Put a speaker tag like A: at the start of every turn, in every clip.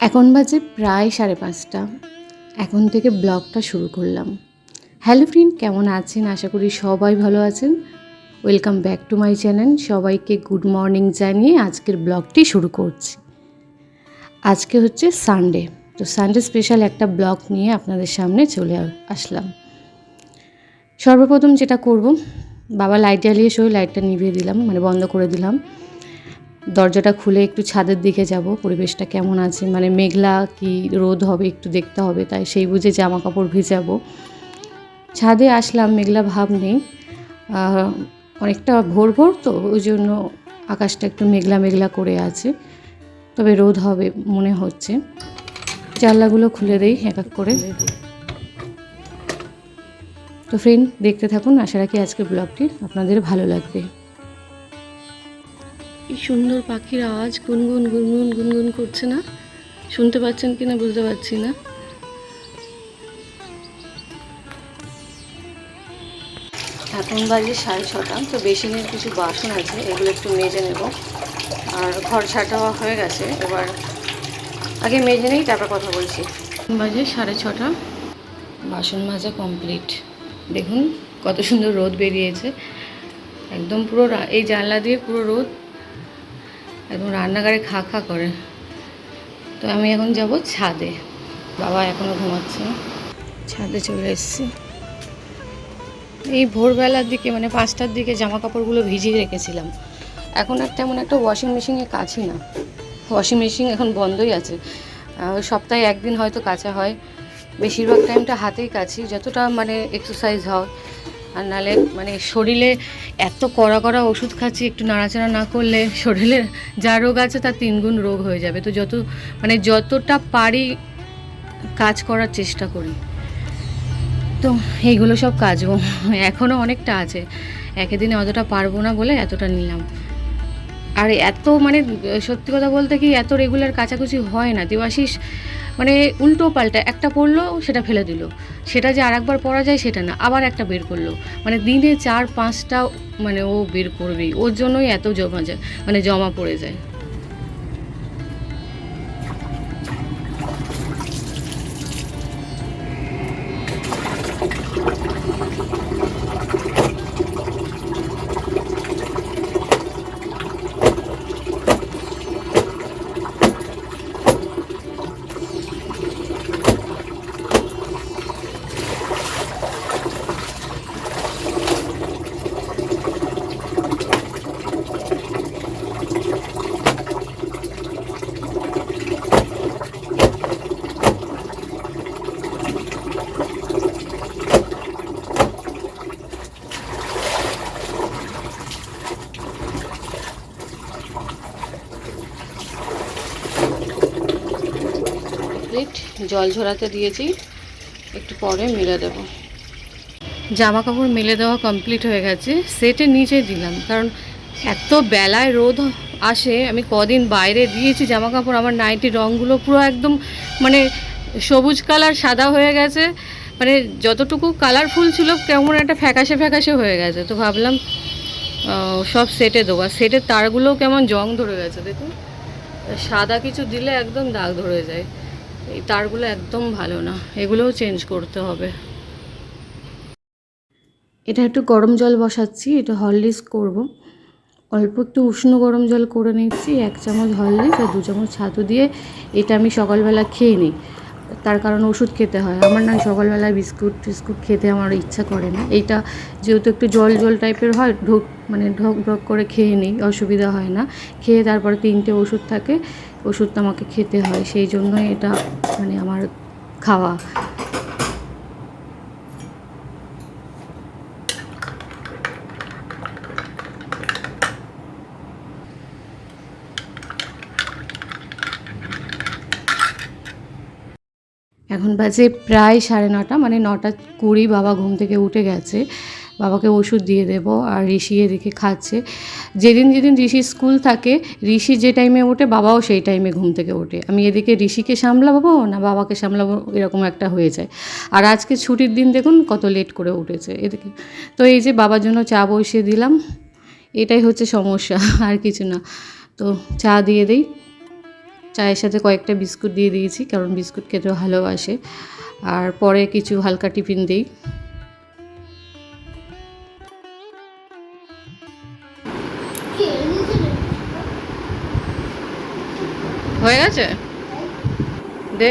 A: এখন বাজে প্রায় সাড়ে পাঁচটা। এখন থেকে ব্লগটা শুরু করলাম। হ্যালো ফ্রেন্ড, কেমন আছেন? আশা করি সবাই ভালো আছেন। Welcome back to my channel. সবাইকে গুড মর্নিং জানিয়ে আজকের ব্লগটি শুরু করছি। আজকে হচ্ছে সানডে। তো সানডে স্পেশাল একটা ব্লগ নিয়ে আপনাদের সামনে চলে আসলাম। সর্বপ্রথম যেটা করব, বাবা লাইট জ্বালিয়ে সই লাইটটা নিভিয়ে দিলাম মানে বন্ধ করে দিলাম। দরজাটা খুলে একটু ছাদের দিকে যাব, পরিবেশটা কেমন আছে? মানে মেঘলা কি রোদ হবে একটু দেখতে হবে, তাই সেই বুঝে জামা কাপড় ভিজাবো। ছাদে আসলাম, মেঘলা ভাব নেই। অনেকটা ভোর ভোর তো, ওই জন্য আকাশটা একটু মেঘলা মেঘলা করে আছে। তবে রোদ হবে মনে হচ্ছে। জানলাগুলো খুলে দেই এক এক করে। তো ফ্রেন্ড দেখতে থাকুন। আশা রাখি আজকের ব্লগটি আপনাদের ভালো লাগবে। সুন্দর পাখির আওয়াজ গুনগুন গুনগুন গুনগুন করছে না? শুনতে পাচ্ছেন কি না বুঝতে পারছি না। এখন বাজে সাড়ে ছটা তো বেসিনের কিছু বাসন আছে এগুলো একটু মেজে নেব। আর ঘর ছাটা হয়ে গেছে এবার আগে মেজে নেই তারপর কথা বলছি। এখন বাজে সাড়ে ছটা। বাসন মাজা কমপ্লিট। দেখুন কত সুন্দর রোদ বেরিয়েছে। একদম পুরো এই জানলা দিয়ে পুরো রোদ একদম রান্নাঘরে খা খা করে। তো আমি এখন যাব ছাদে। বাবা এখনও ঘুমাচ্ছে। ছাদে চলে এসেছি। এই ভোরবেলার দিকে মানে পাঁচটার দিকে জামা কাপড়গুলো ভিজিয়ে রেখেছিলাম। এখন আর তেমন একটা ওয়াশিং মেশিনে কাছি না। ওয়াশিং মেশিন এখন বন্ধই আছে। সপ্তাহে একদিন হয়তো কাচা হয়। বেশিরভাগ টাইমটা হাতেই কাছি। যতটা মানে এক্সারসাইজ হয় আর নাহলে মানে শরীরে এত কড়া কড়া ওষুধ খাচ্ছি, একটু নাড়াচাড়া না করলে শরীরের যা রোগ আছে তার তিনগুণ রোগ হয়ে যাবে। তো যত মানে যতটা পারি কাজ করার চেষ্টা করি। তো এইগুলো সব কাজ এখনও অনেকটা আছে। একে দিনে অতটা পারব না বলে এতটা নিলাম। আর এত মানে সত্যি কথা বলতে কি এত রেগুলার কাচাকুচি হয় না। দেবাশিস মানে উল্টো পাল্টা, একটা পড়ল, সেটা ফেলে দিল। সেটা যে আর একবার পড়া যায়, সেটা না, আবার একটা বের করল। মানে দিনে চার, পাঁচটা মানে ও বের করবেই। ওর জন্যই এত জমা যায় মানে জমা পড়ে যায়। কমপ্লিট জল ঝরাতে দিয়েছি। একটু পরে মিলে দেব। জামা কাপড় মেলে দেওয়া কমপ্লিট হয়ে গেছে। সেটে নিচে দিলাম। কারণ এত বেলায় রোদ আসে, আমি কদিন বাইরে দিয়েছি জামা কাপড় আমার নাইটি রঙগুলো পুরো একদম মানে সবুজ কালার, সাদা হয়ে গেছে। মানে যতটুকু কালারফুল ছিল, কেমন একটা ফ্যাকাশে ফ্যাকাশে হয়ে গেছে। তো ভাবলাম সব সেটে দেবো। আর সেটের তারগুলোও কেমন জং ধরে গেছে, দেখুন। সাদা কিছু দিলে একদম দাগ ধরে যায়। এই তারগুলো একদম ভালো না, এগুলোও চেঞ্জ করতে হবে। এটা একটু গরম জল বসাচ্ছি, এটা হরলিক্স করব। অল্প একটু উষ্ণ গরম জল করে নিচ্ছি, এক চামচ হরলিক্স আর দু চামচ ছাতু দিয়ে এটা আমি সকালবেলা খেয়ে নিই। তার কারণ ওষুধ খেতে হয়। আমার না সকালবেলায় বিস্কুট টিস্কুট খেতে আমার ইচ্ছা করে না। এইটা যেহেতু একটু জল জল টাইপের হয়, ঢোক মানে ঢক ঢক করে খেয়ে নিই, অসুবিধা হয় না। খেয়ে তারপরে তিনটে ওষুধ থাকে, ওষুধটা আমাকে খেতে হয়। সেই জন্যই এটা মানে আমার খাওয়া। এখন বাজে প্রায় সাড়ে নটা মানে নটা কুড়ি বাবা ঘুম থেকে উঠে গেছে। বাবাকে ওষুধ দিয়ে দেব আর ঋষি এদিকে খাচ্ছে। যেদিন যেদিন ঋষি স্কুল থাকে, ঋষি যে টাইমে ওঠে, বাবাও সেই টাইমে ঘুম থেকে ওঠে। আমি এদিকে ঋষিকে সামলাবো না বাবাকে সামলাবো, এরকম একটা হয়ে যায়। আর আজকে ছুটির দিন দেখুন কত লেট করে উঠেছে এদিকে। তো এই যে বাবার জন্য চা বসিয়ে দিলাম, এটাই হচ্ছে সমস্যা, আর কিছু না। তো চা দিয়ে দিই। চায়ের সাথে কয়েকটা বিস্কুট দিয়ে দিয়েছি, কারণ বিস্কুট খেতেও ভালোবাসে। আর পরে কিছু হালকা টিফিন দিই। হয়ে গেছে? দে।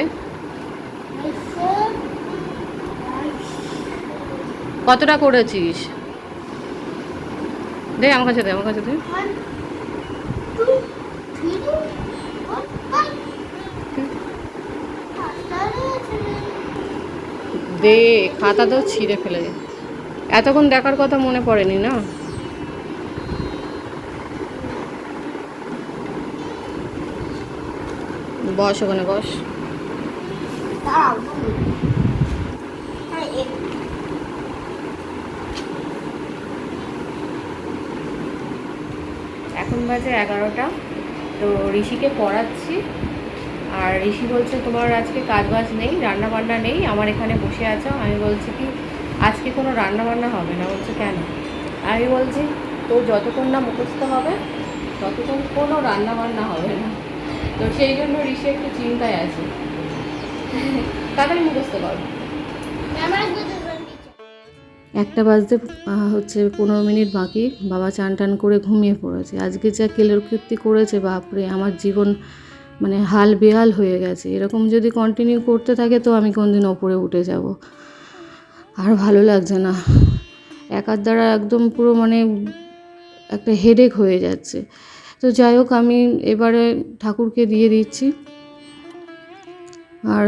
A: কতটা করেছিস? দে আমার কাছে দে, আমার কাছে দে। দে, খাতা তো ছিঁড়ে ফেলে এতক্ষণ দেখার কথা মনে পড়েনি না? বস ওখানে, বস। এখন বাজে এগারোটা। তো ঋষিকে পড়াচ্ছি। আর ঋষি বলছে, তোমার আজকে কাজ বাজ নেই রান্না বান্না নেই, আমার এখানে বসে আছো। আমি বলছি কি, আজকে কোনো রান্না বান্না হবে না। বলছে, কেন? আমি বলছি, তোর যতক্ষণ না মুখস্থ হবে, ততক্ষণ কোনো রান্না বান্না হবে না। তো সেই জন্য ঋষি একটু চিন্তায় আছে। তাড়াতাড়ি মুখস্থ করো। একটা বাজতে হচ্ছে পনেরো মিনিট বাকি। বাবা চান টান করে ঘুমিয়ে পড়েছে। আজকে যা কেলের কীর্তি করেছে, বাপরে, আমার জীবন মানে হাল বেহাল হয়ে গেছে। এরকম যদি কন্টিনিউ করতে থাকে তো আমি কোনদিন ওপরে উঠে যাব। আর ভালো লাগছে না। একার দ্বারা একদম পুরো মানে একটা হেডেক হয়ে যাচ্ছে। তো যাই হোক, আমি এবারে ঠাকুরকে দিয়ে দিচ্ছি। আর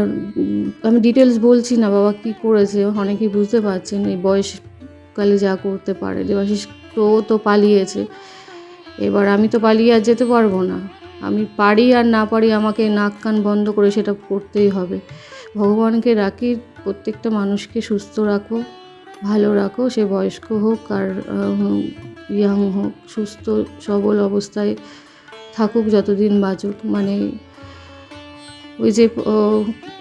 A: আমি ডিটেলস বলছি না, বাবা কি করেছে অনেকেই বুঝতে পারছেন, এই বয়সকালে যা করতে পারে। দেবাশিস তো তো পালিয়েছে। এবার আমি তো পালিয়ে আর যেতে পারব না। আমি পারি আর না পারি আমাকে নাক কান বন্ধ করে সেটা করতেই হবে। ভগবানকে রাখি, প্রত্যেকটা মানুষকে সুস্থ রাখো, ভালো রাখো, সে বয়স্ক হোক আর ইয়াং হোক, সুস্থ, সবল অবস্থায় থাকুক যতদিন বাঁচুক। মানে ওই যে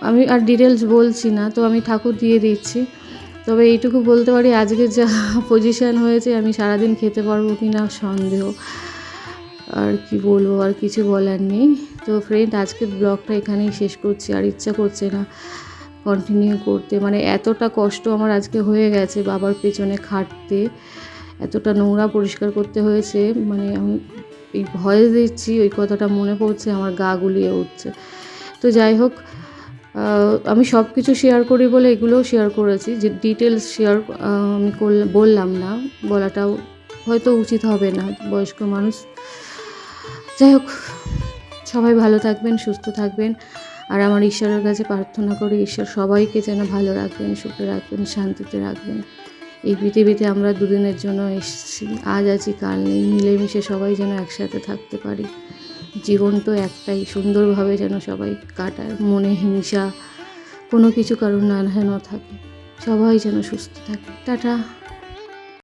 A: আমি আর ডিটেলস বলছি না, তো আমি ঠাকুর দিয়ে দিচ্ছি। তবে এইটুকু বলতে পারি, আজকে যা পজিশান হয়েছে, আমি সারাদিন খেতে পারব কি না সন্দেহ। আর কি বলব, আর কিছু বলার নেই। তো ফ্রেন্ড আজকের ব্লগটা এখানেই শেষ করছি, আর ইচ্ছা করছে না কন্টিনিউ করতে। মানে এতটা কষ্ট আমার আজকে হয়ে গেছে বাবার পেছনে খাটতে। এতটা নোংরা পরিষ্কার করতে হয়েছে। মানে আমি এই ভয়েস দিচ্ছি, ওই কথাটা মনে পড়ছে, আমার গা গুলিয়ে উঠছে। তো যাই হোক আমি সব কিছু শেয়ার করি বলে এগুলোও শেয়ার করেছি। যে ডিটেলস শেয়ার আমি বললাম না। বলাটাও হয়তো উচিত হবে না, বয়স্ক মানুষ। যাই হোক, সবাই ভালো থাকবেন, সুস্থ থাকবেন। আর আমার ঈশ্বরের কাছে প্রার্থনা করি, ঈশ্বর সবাইকে যেন ভালো রাখবেন, সুখে রাখবেন, শান্তিতে রাখবেন। এই পৃথিবীতে আমরা দুদিনের জন্য এসেছি, আজ আছি, কাল নেই, মিলেমিশে সবাই যেন একসাথে থাকতে পারি। জীবন তো একটাই, সুন্দরভাবে যেন সবাই কাটায়, মনে, হিংসা, কোনো কিছু কারণ না যেন থাকে। সবাই যেন সুস্থ থাকে। টাটা।